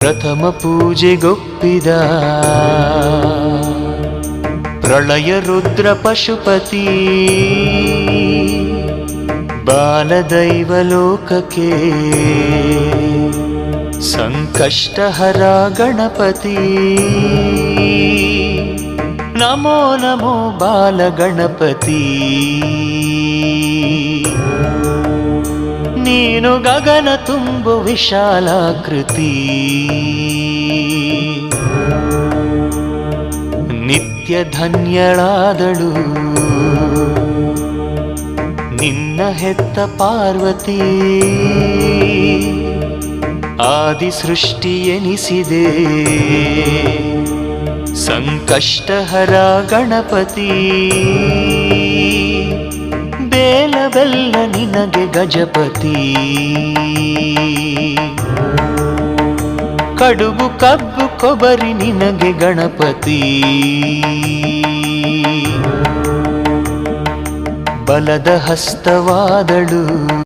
ಪ್ರಥಮ ಪೂಜೆಗೊಪ್ಪಿದ ಪ್ರಳಯ ರುದ್ರ ಪಶುಪತಿ. ಬಾಲದೈವ ಲೋಕಕ್ಕೆ ಸಂಕಷ್ಟಹರ ಗಣಪತಿ. ನಮೋ ನಮೋ ಬಾಲ ಗಣಪತಿ ನೀನು ಗಗನ ತುಂಬು ವಿಶಾಲಾಕೃತಿ. ನಿತ್ಯ ಧನ್ಯಳಾದಳು. ನಿನ್ನ ಹೆತ್ತ ಪಾರ್ವತಿ. ಆದಿ ಸೃಷ್ಟಿ ಎನಿಸಿದೆ. ಸಂಕಷ್ಟಹರ ಗಣಪತಿ. ಬೇಲ ನಿನಗೆ ಗಜಪತಿ. ಕಡುಬು ಕಬ್ಬು ಕೊಬರಿ ನಿನಗೆ ಗಣಪತಿ. ಬಲದ ಹಸ್ತವಾದಳು.